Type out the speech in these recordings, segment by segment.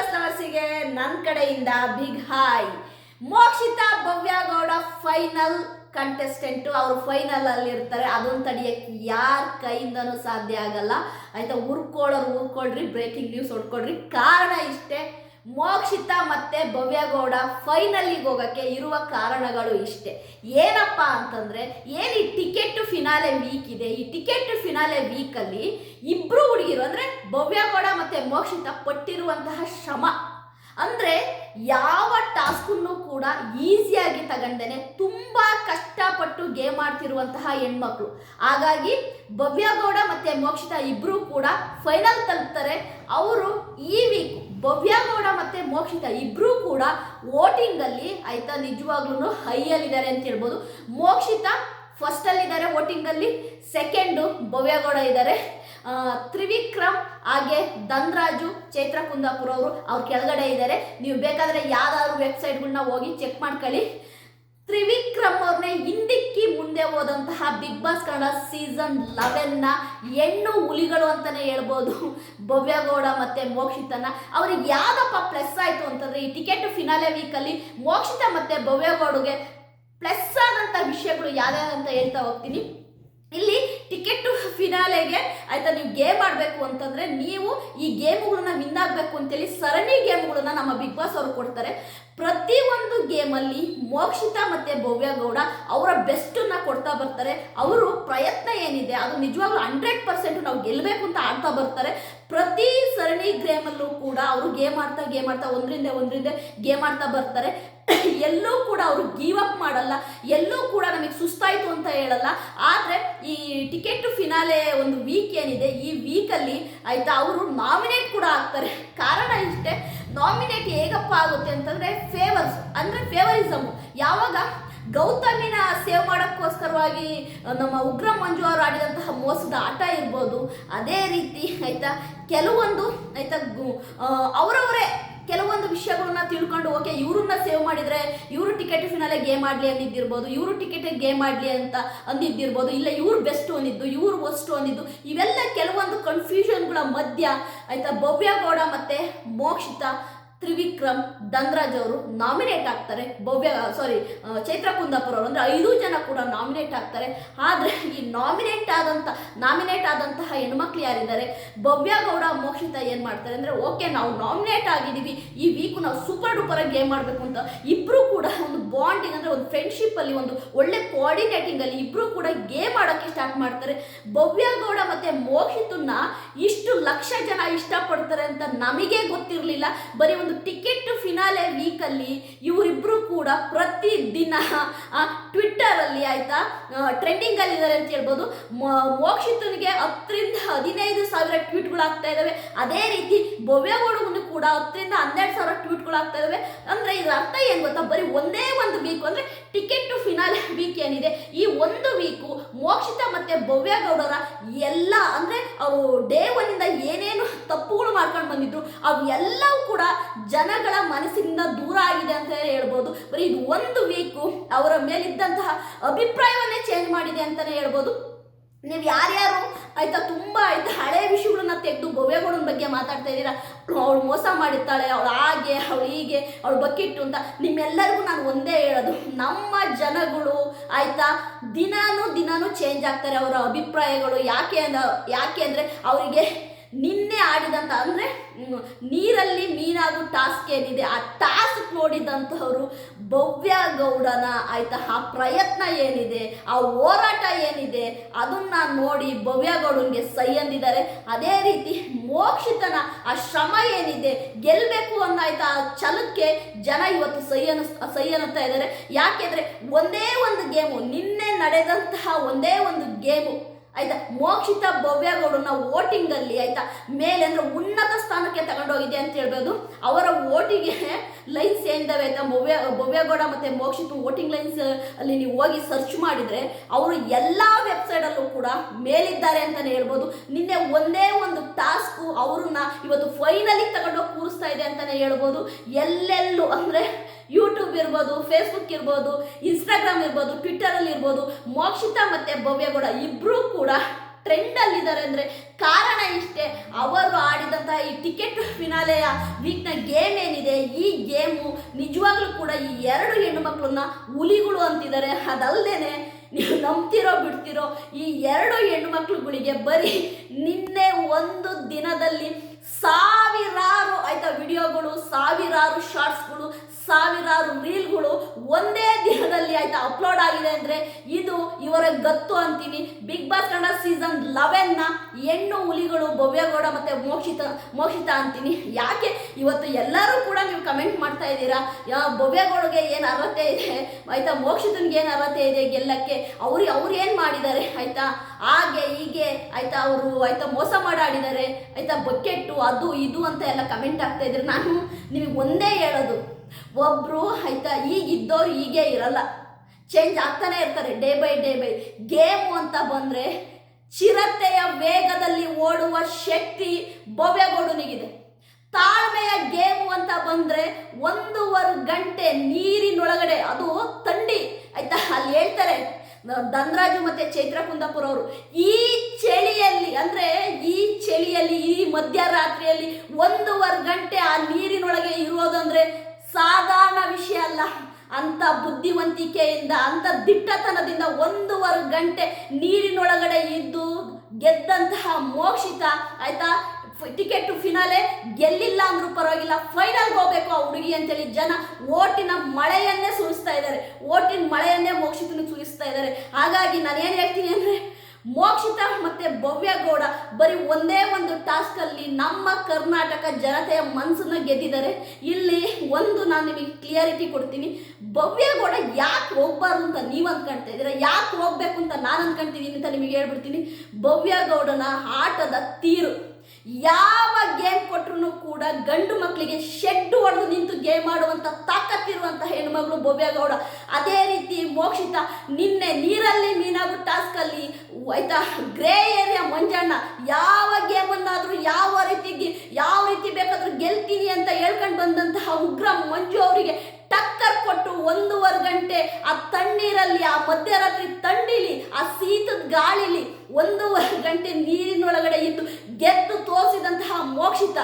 Bus ಲವರ್ಸಿಗೆ ನನ್ನ ಕಡೆಯಿಂದ big hi Mokshitha Bhavya Gowda final contestant ಅವರು ಫೈನಲ್ ಅಲ್ಲಿ ಇರ್ತಾರೆ ಅದನ್ನ ತಡಿಯಕ್ಕೆ ಯಾರ ಕೈಯಿಂದನೂ ಸಾಧ್ಯ ಆಗಲ್ಲ. ಆಯ್ತಾ ಉರ್ಕೊಳ್ಳೋರು ಉರ್ಕೊಳ್ರಿ ಬ್ರೇಕಿಂಗ್ ನ್ಯೂಸ್ ಹೊಡ್ಕೊಳ್ರಿ. ಕಾರಣ ಇಷ್ಟೇ. ಮೋಕ್ಷಿತಾ ಮತ್ತೆ ಭವ್ಯಗೌಡ ಗೌಡ ಫೈನಲಿಗೆ ಹೋಗಕ್ಕೆ ಇರುವ ಕಾರಣಗಳು ಇಷ್ಟೇ. ಏನಪ್ಪ ಅಂತಂದ್ರೆ, ಏನು ಈ ಟಿಕೆಟ್ ಫಿನಾಲೆ ವೀಕ್ ಇದೆ? ಈ ಟಿಕೆಟ್ ಫಿನಾಲೆ ವೀಕಲ್ಲಿ ಇಬ್ರು ಹುಡುಗಿರು, ಅಂದ್ರೆ ಭವ್ಯಗೌಡ ಮತ್ತೆ ಮೋಕ್ಷಿತ ಪಟ್ಟಿರುವಂತಹ ಶ್ರಮ. ಅಂದ್ರೆ ಯಾವ ಟಾಸ್ಕನ್ನು ಕೂಡ ಈಸಿಯಾಗಿ ತಗೊಂಡೇನೆ ತುಂಬಾ ಕಷ್ಟಪಟ್ಟು ಗೇಮ್ ಆಡ್ತಿರುವಂತಹ ಹೆಣ್ಮಕ್ಳು. ಹಾಗಾಗಿ ಭವ್ಯಗೌಡ ಮತ್ತೆ ಮೋಕ್ಷಿತಾ ಇಬ್ರು ಕೂಡ ಫೈನಲ್ ತಲುಪ್ತಾರೆ. ಅವರು ಈ ವೀಕ್ ಭವ್ಯ ಗೌಡ ಮತ್ತೆ ಮೋಕ್ಷಿತಾ ಇಬ್ರು ಕೂಡ ವೋಟಿಂಗ್ ಅಲ್ಲಿ ಆಯ್ತಾ ನಿಜವಾಗ್ಲೂ ಹೈಯಲ್ಲಿದ್ದಾರೆ ಅಂತ ಹೇಳ್ಬೋದು. ಮೋಕ್ಷಿತ ಫಸ್ಟ್ ಅಲ್ಲಿ ಇದ್ದಾರೆ ವೋಟಿಂಗ್ ಅಲ್ಲಿ ಸೆಕೆಂಡು ಭವ್ಯಗೌಡ ಇದ್ದಾರೆ. ತ್ರಿವಿಕ್ರಮ್, ಹಾಗೆ ಧನ್ರಾಜು ಚೈತ್ರ ಕುಂದಾಪುರ ಅವರು ಅವ್ರ ಕೆಳಗಡೆ ಇದ್ದಾರೆ. ನೀವು ಬೇಕಾದ್ರೆ ಯಾವ್ದಾದ್ರು ವೆಬ್ಸೈಟ್ಗಳನ್ನ ಹೋಗಿ ಚೆಕ್ ಮಾಡ್ಕೊಳ್ಳಿ. ತ್ರಿವಿಕ್ರಮ್ ಅವ್ರನ್ನೇ ಹಿಂದಿಕ್ಕಿ ಮುಂದೆ ಹೋದಂತಹ ಬಿಗ್ ಬಾಸ್ ಕನ್ನಡ ಸೀಸನ್ ಲೆವೆನ್ನ ಹೆಣ್ಣು ಹುಲಿಗಳು ಅಂತಾನೆ ಹೇಳ್ಬೋದು. ಭವ್ಯಗೌಡ ಮತ್ತೆ ಮೋಕ್ಷಿತನ. ಅವ್ರಿಗೆ ಯಾವ್ದಪ್ಪ ಪ್ಲಸ್ ಆಯ್ತು ಅಂತಂದ್ರೆ ಈ ಟಿಕೆಟ್ ಫಿನಾಲೆ ವೀಕಲ್ಲಿ ಮೋಕ್ಷಿತ ಮತ್ತೆ ಭವ್ಯಗೌಡಗೆ ಪ್ಲಸ್ ಆದಂಥ ವಿಷಯಗಳು ಯಾವ್ಯಾವ ಅಂತ ಹೇಳ್ತಾ ಹೋಗ್ತೀನಿ. ಇಲ್ಲಿ ಟಿಕೆಟ್ ಟು ಫಿನಾಲೆಗೆ ಆಯ್ತಾ ನೀವು ಗೇಮ್ ಆಡಬೇಕು ಅಂತಂದ್ರೆ ನೀವು ಈ ಗೇಮ್ಗಳನ್ನ ವಿನ್ ಆಗಬೇಕು ಅಂತೇಳಿ ಸರಣಿ ಗೇಮ್ಗಳನ್ನ ನಮ್ಮ ಬಿಗ್ ಬಾಸ್ ಅವರು ಕೊಡ್ತಾರೆ. ಪ್ರತಿಯೊಂದು ಗೇಮಲ್ಲಿ ಮೋಕ್ಷಿತ ಮತ್ತು ಭವ್ಯ ಗೌಡ ಅವರ ಬೆಸ್ಟನ್ನು ಕೊಡ್ತಾ ಬರ್ತಾರೆ. ಅವರು ಪ್ರಯತ್ನ ಏನಿದೆ, ಅದು ನಿಜವಾಗ್ಲೂ ಹಂಡ್ರೆಡ್ ಪರ್ಸೆಂಟ್ ನಾವು ಗೆಲ್ಲಬೇಕು ಅಂತ ಆಡ್ತಾ ಬರ್ತಾರೆ. ಪ್ರತಿ ಸರಣಿ ಗೇಮಲ್ಲೂ ಕೂಡ ಅವರು ಗೇಮ್ ಆಡ್ತಾ ಗೇಮ್ ಆಡ್ತಾ, ಒಂದರಿಂದ ಒಂದರಿಂದ ಗೇಮ್ ಆಡ್ತಾ ಬರ್ತಾರೆ. ಎಲ್ಲೂ ಕೂಡ ಅವರು ಗಿವ್ ಅಪ್ ಮಾಡಲ್ಲ. ಎಲ್ಲೂ ಕೂಡ ನಮಗೆ ಸುಸ್ತಾಯಿತು ಅಂತ ಹೇಳಲ್ಲ. ಆದರೆ ಈ ಟಿಕೆಟ್ ಫಿನಾಲೆ ಒಂದು ವೀಕ್ ಏನಿದೆ, ಈ ವೀಕಲ್ಲಿ ಆಯಿತಾ ಅವರು ನಾಮಿನೇಟ್ ಕೂಡ ಆಗ್ತಾರೆ. ಕಾರಣ ಇಷ್ಟೇ ನಾಮಿನೇಟ್ ಹೇಗಪ್ಪ ಆಗುತ್ತೆ ಅಂತಂದರೆ ಫೇವರ್ಸ್ ಅಂದರೆ ಫೇವರಿಸಮ್ ಯಾವಾಗ ಗೌತಮಿನ ಸೇವ್ ಮಾಡೋಕ್ಕೋಸ್ಕರವಾಗಿ ನಮ್ಮ ಉಗ್ರ ಮಂಜು ಅವರು ಆಡಿದಂತಹ ಮೋಸದ ಆಟ ಇರ್ಬೋದು. ಅದೇ ರೀತಿ, ಆಯ್ತಾ, ಕೆಲವೊಂದು, ಆಯ್ತಾ ಅವರವರೇ ಕೆಲವೊಂದು ವಿಷಯಗಳನ್ನ ತಿಳ್ಕೊಂಡು, ಓಕೆ, ಇವ್ರನ್ನ ಸೇವ್ ಮಾಡಿದ್ರೆ ಇವರು ಟಿಕೆಟ್ ಫಿನಾಲೆ ಗೇಮ್ ಆಡ್ಲಿ ಅಂದಿದ್ದಿರ್ಬೋದು, ಇವರು ಟಿಕೆಟ್ ಗೇಮ್ ಆಡ್ಲಿ ಅಂತ ಅಂದಿದ್ದಿರ್ಬೋದು, ಇಲ್ಲ ಇವ್ರು ಬೆಸ್ಟ್ ಅಂದಿದ್ದು, ಇವ್ರು ವರ್ಸ್ಟ್ ಅಂದಿದ್ದು, ಇವೆಲ್ಲ ಕೆಲವೊಂದು ಕನ್ಫ್ಯೂಷನ್ಗಳ ಮಧ್ಯ, ಆಯ್ತಾ, ಭವ್ಯ ಗೌಡ ಮತ್ತೆ ಮೋಕ್ಷಿತ ತ್ರಿವಿಕ್ರಮ್ ಧನ್ರಾಜ್ ಅವರು ನಾಮಿನೇಟ್ ಆಗ್ತಾರೆ. ಭವ್ಯ ಸಾರಿ ಚೈತ್ರ ಕುಂದಾಪುರ ಅವರು ಅಂದರೆ ಐದು ಜನ ಕೂಡ ನಾಮಿನೇಟ್ ಆಗ್ತಾರೆ. ಆದರೆ ಈ ನಾಮಿನೇಟ್ ಆದಂಥ ನಾಮಿನೇಟ್ ಆದಂತಹ ಹೆಣ್ಮಕ್ಳು ಯಾರಿದ್ದಾರೆ? ಭವ್ಯ ಗೌಡ ಮೋಕ್ಷಿತ ಏನು ಮಾಡ್ತಾರೆ ಅಂದರೆ, ಓಕೆ, ನಾವು ನಾಮಿನೇಟ್ ಆಗಿದ್ದೀವಿ. ಈ ವೀಕು ನಾವು ಸೂಪರ್ ಡೂಪರ್ ಗೇಮ್ ಮಾಡಬೇಕು ಅಂತ ಇಬ್ಬರು ಕೂಡ ಒಂದು ಬಾಂಡಿಂಗ್ ಅಂದರೆ ಒಂದು ಫ್ರೆಂಡ್ಶಿಪ್ಪಲ್ಲಿ ಒಂದು ಒಳ್ಳೆ ಕೋಆರ್ಡಿನೇಟಿಂಗಲ್ಲಿ ಇಬ್ಬರು ಕೂಡ ಗೇಮ್ ಆಡೋಕ್ಕೆ ಸ್ಟಾರ್ಟ್ ಮಾಡ್ತಾರೆ. ಭವ್ಯ ಗೌಡ ಮತ್ತು ಮೋಕ್ಷಿತನ್ನ ಇಷ್ಟು ಲಕ್ಷ ಜನ ಇಷ್ಟಪಡ್ತಾರೆ ಅಂತ ನಮಗೆ ಗೊತ್ತಿರಲಿಲ್ಲ. ಬರೀ ಒಂದು ಟಿಕೆಟ್ ಫಿನಾಲೆ ವೀಕಲ್ಲಿ ಇವರಿಬ್ಬರು ಕೂಡ ಪ್ರತಿ ದಿನ ಟ್ವಿಟ್ಟರಲ್ಲಿ ಆಯಿತಾ ಟ್ರೆಂಡಿಂಗಲ್ಲಿ ಇದ್ದಾರೆ ಅಂತ ಹೇಳ್ಬೋದು. ಮೋಕ್ಷಿತನಿಗೆ ಹತ್ತರಿಂದ ಹದಿನೈದು ಸಾವಿರ ಟ್ವೀಟ್ಗಳು ಆಗ್ತಾ ಇದ್ದಾವೆ ಅದೇ ರೀತಿ ಭವ್ಯಗೌಡಗೂ ಕೂಡ ಹತ್ತರಿಂದ ಹನ್ನೆರಡು ಸಾವಿರ ಟ್ವೀಟ್ಗಳು ಆಗ್ತಾ ಇದ್ದಾವೆ ಅಂದರೆ ಇದರ ಅರ್ಥ ಏನು ಗೊತ್ತಾ? ಬರೀ ಒಂದೇ ಒಂದು ವೀಕ್ ಅಂದರೆ ಟಿಕೆಟ್ ಟು ಫಿನಾಲೆ ವೀಕ್ ಏನಿದೆ. ಈ ಒಂದು ವೀಕು ಮೋಕ್ಷಿತ ಮತ್ತೆ ಭವ್ಯ ಗೌಡರ ಎಲ್ಲ ಅಂದರೆ ಅವು ಡೇ ಒನ್ನಿಂದ ಏನೇನು ತಪ್ಪುಗಳು ಮಾಡ್ಕೊಂಡು ಬಂದಿದ್ರು, ಅವೆಲ್ಲವೂ ಕೂಡ ಜನಗಳ ಮನಸ್ಸಿನಿಂದ ದೂರ ಆಗಿದೆ ಅಂತ ಹೇಳ್ಬೋದು. ಬರೀ ಇದು ಒಂದು ವೀಕು ಅವರ ಮೇಲಿದ್ದಂತಹ ಅಭಿಪ್ರಾಯವನ್ನೇ ಚೇಂಜ್ ಮಾಡಿದೆ ಅಂತಲೇ ಹೇಳ್ಬೋದು. ನೀವು ಯಾರ್ಯಾರು ಆಯ್ತಾ ತುಂಬ ಆಯ್ತಾ ಹಳೆ ವಿಷಯಗಳನ್ನ ತೆಗೆದು ಭವ್ಯಗೌಡನ ಬಗ್ಗೆ ಮಾತಾಡ್ತಾ ಇದ್ದೀರಾ? ಅವಳು ಮೋಸ ಮಾಡಿರ್ತಾಳೆ, ಅವಳು ಹಾಗೆ, ಅವಳು ಹೀಗೆ, ಅವಳು ಬಕ್ಕಿಟ್ಟು ಅಂತ ನಿಮ್ಮೆಲ್ಲರಿಗೂ ನಾನು ಒಂದೇ ಹೇಳೋದು. ನಮ್ಮ ಜನಗಳು ಆಯ್ತಾ ದಿನಾನು ದಿನಾನು ಚೇಂಜ್ ಆಗ್ತಾರೆ ಅವರ ಅಭಿಪ್ರಾಯಗಳು. ಯಾಕೆ ಅಂದ ಯಾಕೆ ಅಂದರೆ ಅವರಿಗೆ ನಿನ್ನೆ ಆಡಿದಂತ ಅಂದರೆ ನೀರಲ್ಲಿ ಮೀನಾಗೋ ಟಾಸ್ಕ್ ಏನಿದೆ, ಆ ಟಾಸ್ಕ್ ನೋಡಿದಂತಹವರು ಭವ್ಯ ಗೌಡನ, ಆಯ್ತಾ, ಆ ಪ್ರಯತ್ನ ಏನಿದೆ, ಆ ಹೋರಾಟ ಏನಿದೆ, ಅದನ್ನ ನೋಡಿ ಭವ್ಯ ಗೌಡನ್ಗೆ ಸೈ ಅಂದಿದ್ದಾರೆ. ಅದೇ ರೀತಿ ಮೋಕ್ಷಿತನ, ಆ ಶ್ರಮ ಏನಿದೆ ಗೆಲ್ಲಬೇಕು ಅನ್ನೋ ಆ ಛಲಕ್ಕೆ ಜನ ಇವತ್ತು ಸೈ ಅನ್ನಿಸ್ ಸೈ ಅನ್ನುತ್ತಾ ಇದ್ದಾರೆ. ಯಾಕೆಂದ್ರೆ, ಒಂದೇ ಒಂದು ಗೇಮು, ನಿನ್ನೆ ನಡೆದಂತಹ ಒಂದೇ ಒಂದು ಗೇಮು ಆಯ್ತಾ? ಮೋಕ್ಷಿತ ಭವ್ಯಗೌಡನ ವೋಟಿಂಗಲ್ಲಿ ಆಯ್ತಾ? ಮೇಲೆ ಅಂದ್ರೆ ಉನ್ನತ ಸ್ಥಾನಕ್ಕೆ ತಗೊಂಡೋಗಿದೆ ಅಂತ ಹೇಳ್ಬೋದು. ಅವರ ಓಟಿಗೆ ಲೈನ್ಸ್ ಏನಿದಾವೆ ಆಯ್ತಾ? ಭವ್ಯ, ಭವ್ಯಗೌಡ ಮತ್ತೆ ಮೋಕ್ಷಿತ ವೋಟಿಂಗ್ ಲೈನ್ಸ್ ಅಲ್ಲಿ ನೀವು ಹೋಗಿ ಸರ್ಚ್ ಮಾಡಿದ್ರೆ ಅವರು ಎಲ್ಲ ವೆಬ್ಸೈಟಲ್ಲೂ ಕೂಡ ಮೇಲಿದ್ದಾರೆ ಅಂತಾನೆ ಹೇಳ್ಬೋದು. ನಿನ್ನೆ ಒಂದೇ ಒಂದು ಟಾಸ್ಕ್ ಅವ್ರನ್ನ ಇವತ್ತು ಫೈನಲಿ ತಗೊಂಡೋಗಿ ಕೂರಿಸ್ತಾ ಇದೆ ಅಂತಾನೆ ಹೇಳ್ಬೋದು. ಎಲ್ಲೆಲ್ಲೂ ಅಂದರೆ ಯೂಟ್ಯೂಬ್ ಇರ್ಬೋದು ಫೇಸ್ಬುಕ್ ಇರ್ಬೋದು ಇನ್ಸ್ಟಾಗ್ರಾಮ್ ಇರ್ಬೋದು ಟ್ವಿಟ್ಟರಲ್ಲಿ ಇರ್ಬೋದು, ಮೋಕ್ಷಿತಾ ಮತ್ತು ಭವ್ಯಗೌಡ ಇಬ್ಬರೂ ಕೂಡ ಟ್ರೆಂಡಲ್ಲಿದ್ದಾರೆ ಅಂದರೆ ಕಾರಣ ಇಷ್ಟೇ. ಅವರು ಆಡಿದಂತಹ ಈ ಟಿಕೆಟ್ ಫಿನಾಲೆಯ ವೀಕ್ನ ಗೇಮ್ ಏನಿದೆ, ಈ ಗೇಮು ನಿಜವಾಗ್ಲೂ ಕೂಡ ಈ ಎರಡು ಹೆಣ್ಣು ಮಕ್ಕಳನ್ನ ಹುಲಿಗಳು ಅಂತಿದ್ದಾರೆ. ಅದಲ್ಲದೆ ನೀವು ನಂಬ್ತಿರೋ ಬಿಡ್ತಿರೋ ಈ ಎರಡು ಹೆಣ್ಣು ಮಕ್ಕಳುಗಳಿಗೆ ಬರೀ ನಿನ್ನೆ ಒಂದು ದಿನದಲ್ಲಿ ಸಾವಿರಾರು ಆಯ್ತಾ ವಿಡಿಯೋಗಳು ಸಾವಿರಾರು ಶಾರ್ಟ್ಸ್ಗಳು ಸಾವಿರಾರು ರೀಲ್ಗಳು ಒಂದೇ ದಿನದಲ್ಲಿ ಆಯ್ತಾ ಅಪ್ಲೋಡ್ ಆಗಿದೆ ಅಂದ್ರೆ ಇದು ಇವರ ಗತ್ತು ಅಂತೀನಿ. ಬಿಗ್ ಬಾಸ್ ಕನ್ನಡ ಸೀಸನ್ ಲೆವೆನ್ನ ಹೆಣ್ಣು ಹುಲಿಗಳು ಭವ್ಯಗೌಡ ಮತ್ತೆ ಮೋಕ್ಷಿತ ಮೋಕ್ಷಿತ ಅಂತೀನಿ. ಯಾಕೆ? ಇವತ್ತು ಎಲ್ಲರೂ ಕೂಡ ನೀವು ಕಮೆಂಟ್ ಮಾಡ್ತಾ ಇದ್ದೀರಾ? ಭವ್ಯಗೌಡಗೆ ಏನು ಅರ್ಹತೆ ಇದೆ? ಆಯ್ತಾ, ಮೋಕ್ಷಿತನ್ಗೆ ಏನು ಅರ್ಹತೆ ಇದೆ ಗೆಲ್ಲಕ್ಕೆ? ಅವ್ರಿಗೆ ಅವ್ರು ಏನು ಮಾಡಿದ್ದಾರೆ? ಆಯ್ತಾ, ಹಾಗೆ, ಹೀಗೆ, ಆಯ್ತಾ, ಅವರು ಆಯ್ತಾ ಮೋಸ ಮಾಡಾಡಿದ್ದಾರೆ. ಆಯ್ತಾ, ಬಕೆಟ್ಟು, ಅದು, ಇದು ಅಂತ ಎಲ್ಲ ಕಮೆಂಟ್ ಆಗ್ತಾ ಇದ್ರೆ ನಾನು ನಿಮಗೆ ಒಂದೇ ಹೇಳೋದು. ಒಬ್ಬರು ಆಯ್ತಾ ಈಗಿದ್ದವ್ರು ಹೀಗೆ ಇರಲ್ಲ. ಚೇಂಜ್ ಆಗ್ತಾನೆ ಇರ್ತಾರೆ day by day by game ಅಂತ ಬಂದರೆ ಚಿರತೆಯ ವೇಗದಲ್ಲಿ ಓಡುವ ಶಕ್ತಿ ಭವ್ಯಗೌಡನಿಗಿದೆ. ತಾಳ್ಮೆಯ ಗೇಮು ಅಂತ ಬಂದರೆ ಒಂದೂವರೆ ಗಂಟೆ ನೀರಿನೊಳಗಡೆ, ಅದು ತಂಡಿ, ಆಯ್ತಾ? ಅಲ್ಲಿ ಹೇಳ್ತಾರೆ, ಧನರಾಜು ಮತ್ತೆ ಚೈತ್ರ ಕುಂದಾಪುರ ಅವರು, ಈ ಚಳಿಯಲ್ಲಿ, ಅಂದ್ರೆ ಈ ಚಳಿಯಲ್ಲಿ, ಈ ಮಧ್ಯರಾತ್ರಿಯಲ್ಲಿ ಒಂದೂವರೆ ಗಂಟೆ ಆ ನೀರಿನೊಳಗೆ ಇರೋದಂದ್ರೆ ಸಾಧಾರಣ ವಿಷಯ ಅಲ್ಲ. ಅಂಥ ಬುದ್ಧಿವಂತಿಕೆಯಿಂದ, ಅಂಥ ದಿಟ್ಟತನದಿಂದ ಒಂದೂವರೆ ಗಂಟೆ ನೀರಿನೊಳಗಡೆ ಇದ್ದು ಗೆದ್ದಂತಹ ಮೋಕ್ಷಿತ, ಆಯಿತಾ? ಟಿಕೆಟ್ ಫಿನಾಲೆ ಗೆಲ್ಲಿಲ್ಲ ಅಂದ್ರೂ ಪರವಾಗಿಲ್ಲ, ಫೈನಲ್ಗೆ ಹೋಗ್ಬೇಕು ಆ ಹುಡುಗಿ ಅಂತೇಳಿ ಜನ ಓಟಿನ ಮಳೆಯನ್ನೇ ಸುರಿಸ್ತಾ ಇದ್ದಾರೆ. ಓಟಿನ ಮಳೆಯನ್ನೇ ಮೋಕ್ಷಿತನ ಸುರಿಸ್ತಾ ಇದ್ದಾರೆ. ಹಾಗಾಗಿ ನಾನು ಏನು ಹೇಳ್ತೀನಿ ಅಂದರೆ ಮೋಕ್ಷಿತ ಮತ್ತೆ ಭವ್ಯಗೌಡ ಬರೀ ಒಂದೇ ಒಂದು ಟಾಸ್ಕಲ್ಲಿ ನಮ್ಮ ಕರ್ನಾಟಕ ಜನತೆಯ ಮನಸ್ಸನ್ನ ಗೆದ್ದಿದ್ದಾರೆ. ಇಲ್ಲಿ ಒಂದು ನಾನು ನಿಮಗೆ ಕ್ಲಿಯರಿಟಿ ಕೊಡ್ತೀನಿ. ಭವ್ಯಗೌಡ ಯಾಕೆ ಹೋಗ್ಬಾರ್ದು ಅಂತ ನೀವು ಅನ್ಕೊಳ್ತಾ ಇದ್ದೀರಾ? ಯಾಕೆ ಹೋಗ್ಬೇಕು ಅಂತ ನಾನು ಅನ್ಕೊಳ್ತೀನಿ ಅಂತ ನಿಮಗೆ ಹೇಳ್ಬಿಡ್ತೀನಿ. ಭವ್ಯಗೌಡನ ಆಟದ ತೀರು. ಕೊಟ್ಟರು ಕೂಡ ಗಂಡು ಮಕ್ಕಳಿಗೆ ಶೆಡ್ ಹೊಡೆದು ನಿಂತು ಗೇಮ್ ಆಡುವಂಥ ತಾಕತ್ತಿರುವಂಥ ಹೆಣ್ಮಗಳು ಭವ್ಯಗೌಡ. ಅದೇ ರೀತಿ ಮೋಕ್ಷಿತ, ನಿನ್ನೆ ನೀರಲ್ಲಿ ಮೀನಾಗು ಟಾಸ್ಕಲ್ಲಿ ಆಯ್ತಾ ಗ್ರೇ ಏರಿಯಾ ಮಂಜಣ್ಣ, ಯಾವ ಗೇಮನ್ನಾದರೂ ಯಾವ ರೀತಿ ಯಾವ ರೀತಿ ಬೇಕಾದರೂ ಗೆಲ್ತೀನಿ ಅಂತ ಹೇಳ್ಕೊಂಡು ಬಂದಂತಹ ಉಗ್ರ ಮಂಜು ಅವರಿಗೆ ಟಕ್ಕರ್ ಕೊಟ್ಟು ಒಂದೂವರೆ ಗಂಟೆ ಆ ತಣ್ಣೀರಲ್ಲಿ, ಆ ಮಧ್ಯರಾತ್ರಿ ತಣ್ಣೀಲಿ ಆ ಸೀತದ ಗಾಳಿಲಿ ಒಂದೂವರೆ ಗಂಟೆ ನೀರಿನೊಳಗಡೆ ಇದ್ದು ಗೆದ್ದು ತೋರಿಸಿದಂತಹ ಮೋಕ್ಷಿತ.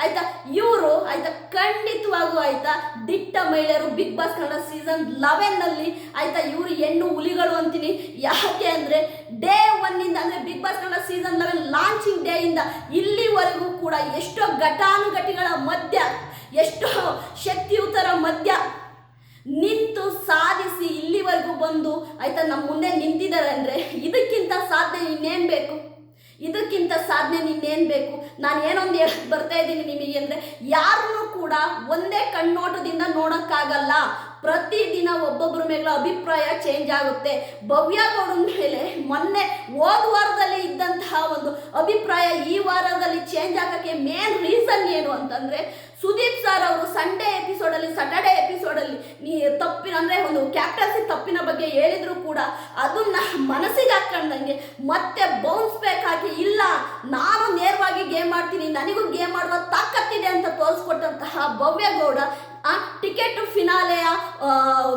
ಆಯ್ತಾ? ಇವರು ಆಯ್ತಾ ಖಂಡಿತವಾಗೂ ಆಯ್ತಾ ದಿಟ್ಟ ಮಹಿಳೆಯರು ಬಿಗ್ ಬಾಸ್ ಕನ್ನಡ ಸೀಸನ್ ಲೆವೆನ್ನಲ್ಲಿ ಆಯ್ತಾ ಇವರು ಹೆಣ್ಣು ಹುಲಿಗಳು ಅಂತೀನಿ. ಯಾಕೆ ಅಂದ್ರೆ ಡೇ ಒನ್ನಿಂದ ಅಂದರೆ big boss Kannada season eleven launching day ಇಂದ ಇಲ್ಲಿವರೆಗೂ ಕೂಡ ಎಷ್ಟೋ ಘಟಾನುಘಟಿಗಳ ಮಧ್ಯ, ಎಷ್ಟೋ ಶಕ್ತಿಯುತರ ಮಧ್ಯ ನಿಂತು ಸಾಧಿಸಿ ಇಲ್ಲಿವರೆಗೂ ಬಂದು ಆಯ್ತಾ ನಮ್ಮ ಮುಂದೆ ನಿಂತಿದ್ದಾರೆ ಅಂದರೆ ಇದಕ್ಕಿಂತ ಸಾಧ್ಯ ಇನ್ನೇನು ಬೇಕು? ಇದಕ್ಕಿಂತ ಸಾಧನೆ ನಿನ್ನೇನು ಬೇಕು? ನಾನು ಏನೊಂದು ಹೇಳಕ್ಕೆ ಬರ್ತಾ ಇದ್ದೀನಿ ನಿಮಗೆ ಅಂದರೆ ಯಾರನ್ನೂ ಕೂಡ ಒಂದೇ ಕಣ್ಣೋಟದಿಂದ ನೋಡೋಕ್ಕಾಗಲ್ಲ. ಪ್ರತಿದಿನ ಒಬ್ಬೊಬ್ಬರ ಮೇಲೆ ಅಭಿಪ್ರಾಯ ಚೇಂಜ್ ಆಗುತ್ತೆ. ಭವ್ಯಗೌಡನ ಮೇಲೆ ಮೊನ್ನೆ ಹೋದ ವಾರದಲ್ಲಿ ಇದ್ದಂತಹ ಒಂದು ಅಭಿಪ್ರಾಯ ಈ ವಾರದಲ್ಲಿ ಚೇಂಜ್ ಆಗೋಕ್ಕೆ ಮೇನ್ ರೀಸನ್ ಏನು ಅಂತಂದರೆ, ಸುದೀಪ್ ಸರ್ ಅವರು ಸಂಡೇ ಎಪಿಸೋಡಲ್ಲಿ ಎಪಿಸೋಡ್ ಎಪಿಸೋಡಲ್ಲಿ ನೀ ತಪ್ಪಿನ ಅಂದರೆ ಒಂದು ಕ್ಯಾಪ್ಟನ್ಸಿ ತಪ್ಪಿನ ಬಗ್ಗೆ ಹೇಳಿದ್ರು ಕೂಡ ಅದನ್ನ ಮನಸ್ಸಿಗೆ ಹಾಕೊಂಡಂಗೆ ಮತ್ತೆ ಬೌನ್ಸ್ ಬ್ಯಾಕ್ ಇಲ್ಲ, ನಾನು ನೇರವಾಗಿ ಗೇಮ್ ಆಡ್ತೀನಿ, ನನಗೂ ಗೇಮ್ ಆಡುವ ತಾಕತ್ತಿದೆ ಅಂತ ತೋರಿಸ್ಕೊಟ್ಟಂತಹ ಭವ್ಯಗೌಡ ಟಿಕೆಟ್ ಫಿನಾಲೆಯ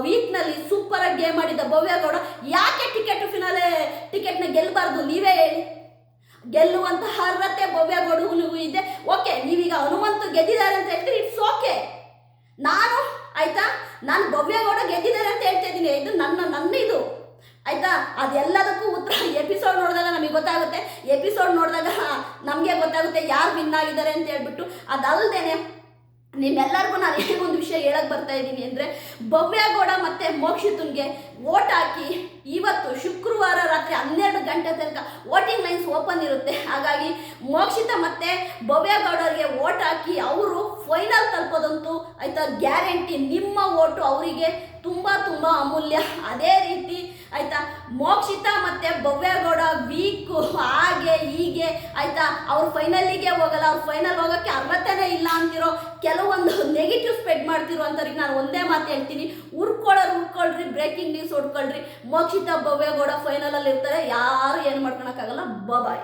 ವೀಕ್ನಲ್ಲಿ ಸೂಪರಾಗಿ ಗೇಮ್ ಆಡಿದ ಭವ್ಯಗೌಡ, ಯಾಕೆ ಟಿಕೆಟ್ ಫಿನಾಲೆ ಟಿಕೆಟ್ನ ಗೆಲ್ಲಬಾರ್ದು ನೀವೇ ಹೇಳಿ. ಗೆಲ್ಲುವಂತಹ ಅರ್ಹತೆ ಭವ್ಯಗೌಡನಿಗೂ ಇದೆ. ಓಕೆ ನೀವೀಗ ಹನುಮಂತು ಗೆದ್ದಿದ್ದಾರೆ ಅಂತ ಹೇಳ್ತೀರಿ ಇಟ್ಸ್ ಓಕೆ ನಾನು, ಆಯ್ತಾ? ನಾನು ಭವ್ಯಗೌಡ ಗೆದ್ದಿದ್ದಾರೆ ಅಂತ ಹೇಳ್ತಾ ಇದ್ದೀನಿ. ಇದು ನನ್ನ ನನ್ನ ಇದು ಆಯ್ತಾ? ಅದೆಲ್ಲದಕ್ಕೂ ಉತ್ತರ ಎಪಿಸೋಡ್ ನೋಡಿದಾಗ ನಮಗೆ ಗೊತ್ತಾಗುತ್ತೆ. ಎಪಿಸೋಡ್ ನೋಡಿದಾಗ ನಮಗೆ ಗೊತ್ತಾಗುತ್ತೆ ಯಾರು ವಿನ್ ಆಗಿದ್ದಾರೆ ಅಂತ ಹೇಳ್ಬಿಟ್ಟು. ಅದಲ್ಲದೇನೆ ನಿಮ್ಮೆಲ್ಲರಿಗೂ ನಾನು ಒಂದು ವಿಷಯ ಹೇಳಕ್ ಬರ್ತಾ ಇದ್ದೀನಿ ಅಂದರೆ ಭವ್ಯಗೌಡ ಮತ್ತು ಮೋಕ್ಷಿತುನ್ಗೆ ಓಟ್ ಹಾಕಿ ಇವತ್ತು ಶುಕ್ರವಾರ ರಾತ್ರಿ ಹನ್ನೆರಡು ಗಂಟೆ ತನಕ ವೋಟಿಂಗ್ ಲೈನ್ಸ್ ಓಪನ್ ಇರುತ್ತೆ. ಹಾಗಾಗಿ ಮೋಕ್ಷಿತ ಮತ್ತು ಭವ್ಯಗೌಡರಿಗೆ ಓಟ್ ಹಾಕಿ ಅವರು ಫೈನಲ್ ತಲುಪೋದಂತೂ ಆಯ್ತಾ ಗ್ಯಾರಂಟಿ. ನಿಮ್ಮ ಓಟು ಅವರಿಗೆ ತುಂಬ ತುಂಬ ಅಮೂಲ್ಯ. ಅದೇ ರೀತಿ ಆಯ್ತಾ ಮೋಕ್ಷಿತ ಮತ್ತು ಭವ್ಯಗೌಡ ಆಯ್ತಾ? ಅವ್ರು ಫೈನಲ್ಲಿಗೆ ಹೋಗಲ್ಲ, ಅವ್ರು ಫೈನಲ್ ಹೋಗೋಕ್ಕೆ ಅರ್ಹತೆನೇ ಇಲ್ಲ ಅಂತಿರೋ ಕೆಲವೊಂದು ನೆಗೆಟಿವ್ ಸ್ಪ್ರೆಡ್ ಮಾಡ್ತಿರೋ ಅಂಥವ್ರಿಗೆ ನಾನು ಒಂದೇ ಮಾತು ಹೇಳ್ತೀನಿ. ಹುಡ್ಕೊಳ್ಳೋರು ಹುಡ್ಕೊಳ್ರಿ ಬ್ರೇಕಿಂಗ್ ನ್ಯೂಸ್ ಹುಡ್ಕೊಳ್ರಿ. ಮೋಕ್ಷಿತ ಭವ್ಯಗೌಡ ಫೈನಲಲ್ಲಿ ಇರ್ತಾರೆ ಯಾರು ಏನು ಮಾಡ್ಕೊಳಕ್ಕಾಗಲ್ಲ ಬಾಯ್